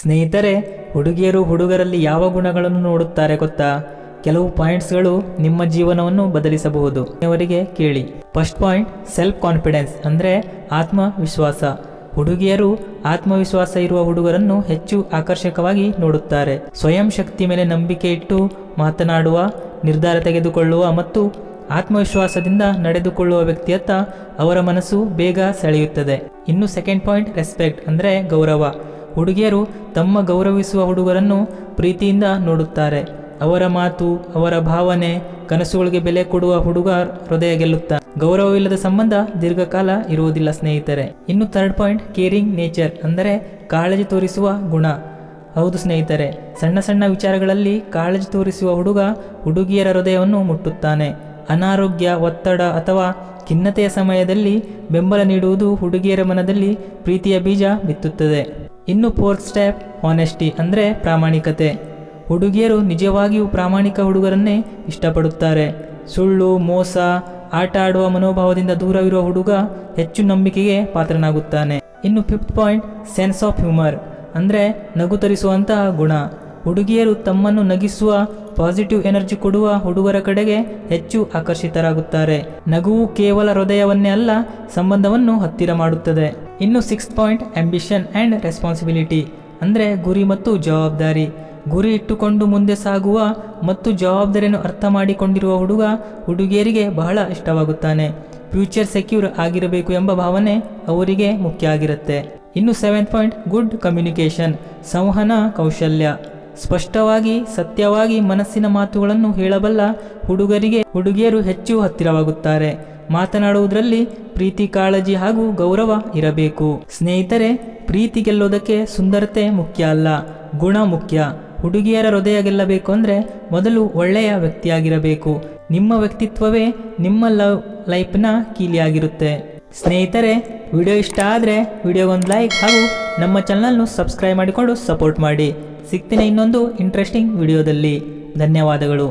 ಸ್ನೇಹಿತರೆ, ಹುಡುಗಿಯರು ಹುಡುಗರಲ್ಲಿ ಯಾವ ಗುಣಗಳನ್ನು ನೋಡುತ್ತಾರೆ ಗೊತ್ತಾ? ಕೆಲವು ಪಾಯಿಂಟ್ಸ್ಗಳು ನಿಮ್ಮ ಜೀವನವನ್ನು ಬದಲಿಸಬಹುದು. ಅವರಿಗೆ ಕೇಳಿ. ಫಸ್ಟ್ ಪಾಯಿಂಟ್ ಸೆಲ್ಫ್ ಕಾನ್ಫಿಡೆನ್ಸ್ ಅಂದರೆ ಆತ್ಮವಿಶ್ವಾಸ. ಹುಡುಗಿಯರು ಆತ್ಮವಿಶ್ವಾಸ ಇರುವ ಹುಡುಗರನ್ನು ಹೆಚ್ಚು ಆಕರ್ಷಕವಾಗಿ ನೋಡುತ್ತಾರೆ. ಸ್ವಯಂ ಶಕ್ತಿ ಮೇಲೆ ನಂಬಿಕೆ ಇಟ್ಟು ಮಾತನಾಡುವ, ನಿರ್ಧಾರ ತೆಗೆದುಕೊಳ್ಳುವ ಮತ್ತು ಆತ್ಮವಿಶ್ವಾಸದಿಂದ ನಡೆದುಕೊಳ್ಳುವ ವ್ಯಕ್ತಿಯತ್ತ ಅವರ ಮನಸ್ಸು ಬೇಗ ಸೆಳೆಯುತ್ತದೆ. ಇನ್ನು ಸೆಕೆಂಡ್ ಪಾಯಿಂಟ್ ರೆಸ್ಪೆಕ್ಟ್ ಅಂದರೆ ಗೌರವ. ಹುಡುಗಿಯರು ತಮ್ಮ ಗೌರವಿಸುವ ಹುಡುಗರನ್ನು ಪ್ರೀತಿಯಿಂದ ನೋಡುತ್ತಾರೆ. ಅವರ ಮಾತು, ಅವರ ಭಾವನೆ, ಕನಸುಗಳಿಗೆ ಬೆಲೆ ಕೊಡುವ ಹುಡುಗ ಹೃದಯ ಗೆಲ್ಲುತ್ತಾನೆ ಗೌರವವಿಲ್ಲದ ಸಂಬಂಧ ದೀರ್ಘಕಾಲ ಇರುವುದಿಲ್ಲ ಸ್ನೇಹಿತರೆ. ಇನ್ನು ಥರ್ಡ್ ಪಾಯಿಂಟ್ ಕೇರಿಂಗ್ ನೇಚರ್ ಅಂದರೆ ಕಾಳಜಿ ತೋರಿಸುವ ಗುಣ. ಹೌದು ಸ್ನೇಹಿತರೆ, ಸಣ್ಣ ಸಣ್ಣ ವಿಚಾರಗಳಲ್ಲಿ ಕಾಳಜಿ ತೋರಿಸುವ ಹುಡುಗ ಹುಡುಗಿಯರ ಹೃದಯವನ್ನು ಮುಟ್ಟುತ್ತಾನೆ. ಅನಾರೋಗ್ಯ, ಒತ್ತಡ ಅಥವಾ ಖಿನ್ನತೆಯ ಸಮಯದಲ್ಲಿ ಬೆಂಬಲ ನೀಡುವುದು ಹುಡುಗಿಯರ ಮನದಲ್ಲಿ ಪ್ರೀತಿಯ ಬೀಜ ಬಿತ್ತುತ್ತದೆ. ಇನ್ನು ಫೋರ್ತ್ ಸ್ಟೆಪ್ ಆನೆಸ್ಟಿ ಅಂದರೆ ಪ್ರಾಮಾಣಿಕತೆ. ಹುಡುಗಿಯರು ನಿಜವಾಗಿಯೂ ಪ್ರಾಮಾಣಿಕ ಹುಡುಗರನ್ನೇ ಇಷ್ಟಪಡುತ್ತಾರೆ. ಸುಳ್ಳು, ಮೋಸ, ಆಟ ಆಡುವ ಮನೋಭಾವದಿಂದ ದೂರವಿರುವ ಹುಡುಗ ಹೆಚ್ಚು ನಂಬಿಕೆಗೆ ಪಾತ್ರನಾಗುತ್ತಾನೆ. ಇನ್ನು fifth point, sense of humour ಅಂದರೆ ನಗು ತರಿಸುವಂತಹ ಗುಣ. ಹುಡುಗಿಯರು ತಮ್ಮನ್ನು ನಗಿಸುವ ಪಾಸಿಟಿವ್ ಎನರ್ಜಿ ಕೊಡುವ ಹುಡುಗರ ಕಡೆಗೆ ಹೆಚ್ಚು ಆಕರ್ಷಿತರಾಗುತ್ತಾರೆ. ನಗುವು ಕೇವಲ ಹೃದಯವನ್ನೇ ಅಲ್ಲ, ಸಂಬಂಧವನ್ನು ಹತ್ತಿರ ಮಾಡುತ್ತದೆ. ಇನ್ನು six point ambition and responsibility ಅಂದರೆ ಗುರಿ ಮತ್ತು ಜವಾಬ್ದಾರಿ. ಗುರಿ ಇಟ್ಟುಕೊಂಡು ಮುಂದೆ ಸಾಗುವ ಮತ್ತು ಜವಾಬ್ದಾರಿಯನ್ನು ಅರ್ಥ ಮಾಡಿಕೊಂಡಿರುವ ಹುಡುಗ ಹುಡುಗಿಯರಿಗೆ ಬಹಳ ಇಷ್ಟವಾಗುತ್ತಾನೆ. ಫ್ಯೂಚರ್ ಸೆಕ್ಯೂರ್ ಆಗಿರಬೇಕು ಎಂಬ ಭಾವನೆ ಅವರಿಗೆ ಮುಖ್ಯ ಆಗಿರುತ್ತೆ. ಇನ್ನು ಸೆವೆಂತ್ ಪಾಯಿಂಟ್ ಗುಡ್ ಕಮ್ಯುನಿಕೇಷನ್ ಸಂವಹನ, ಕೌಶಲ್ಯ. ಸ್ಪಷ್ಟವಾಗಿ, ಸತ್ಯವಾಗಿ ಮನಸ್ಸಿನ ಮಾತುಗಳನ್ನು ಹೇಳಬಲ್ಲ ಹುಡುಗರಿಗೆ, ಹುಡುಗಿಯರು ಹೆಚ್ಚು ಹತ್ತಿರವಾಗುತ್ತಾರೆ. ಮಾತನಾಡುವುದರಲ್ಲಿ ಪ್ರೀತಿ, ಕಾಳಜಿ ಹಾಗೂ ಗೌರವ ಇರಬೇಕು. ಸ್ನೇಹಿತರೆ, ಪ್ರೀತಿ ಗೆಲ್ಲೋದಕ್ಕೆ ಸುಂದರತೆ ಮುಖ್ಯ ಅಲ್ಲ, ಗುಣ ಮುಖ್ಯ. ಹುಡುಗಿಯರ ಹೃದಯ ಗೆಲ್ಲಬೇಕು ಅಂದರೆ ಮೊದಲು ಒಳ್ಳೆಯ ವ್ಯಕ್ತಿಯಾಗಿರಬೇಕು. ನಿಮ್ಮ ವ್ಯಕ್ತಿತ್ವವೇ ನಿಮ್ಮ ಲವ್ ಲೈಫ್ನ ಕೀಲಿಯಾಗಿರುತ್ತೆ. ಸ್ನೇಹಿತರೆ, ವಿಡಿಯೋ ಇಷ್ಟ ಆದರೆ ವಿಡಿಯೋಗೊಂದು ಲೈಕ್ ಹಾಗೂ ನಮ್ಮ ಚಾನಲ್ನು ಸಬ್ಸ್ಕ್ರೈಬ್ ಮಾಡಿಕೊಂಡು ಸಪೋರ್ಟ್ ಮಾಡಿ. ಸಿಗ್ತೀನಿ ಇನ್ನೊಂದು ಇಂಟ್ರೆಸ್ಟಿಂಗ್ ವಿಡಿಯೋದಲ್ಲಿ. ಧನ್ಯವಾದಗಳು.